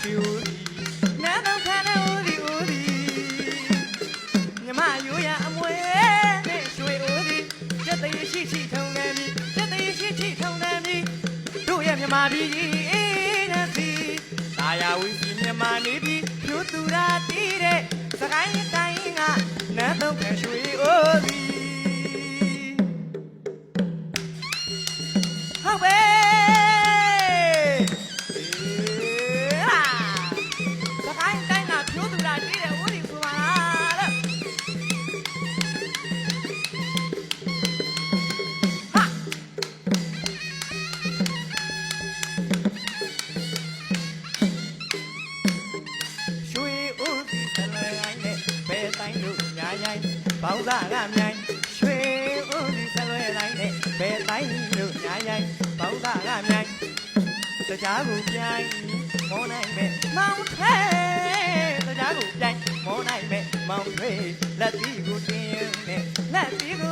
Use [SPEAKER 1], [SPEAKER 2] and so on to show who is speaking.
[SPEAKER 1] ရွှေဦးသည်နန်းတော်ခါနဲ့ဦးသည်ဦးသည်မြမရိုးရအမွေနဲ့ရွှေဦးသည်ကျက်တရရှိရှိထုံတယ်မီကျက်တရရှိရှိထုံတယ်မီတို့ရဲ့မြမပြည်အေးနဲ့စီသာယာဝီစီမြမနေပြီဖြူသူရာတီးတဲ့စကိုင်း လို့ညာရိုင်းပေါင်းစားကမြိုင်ရွှေဦးဒီဆလွယ်တိုင်းနဲ့ဘယ်တိုင်းလို့ညာရိုင်းပေါင်းစားကမြိုင်တရားကိုပြိုင်မောနိုင်မဲ့မောင်ထဲတရားကိုပြိုင်မောနိုင်မဲ့မောင်ထွေလက်တီကိုတင်းနဲ့လက်တီကို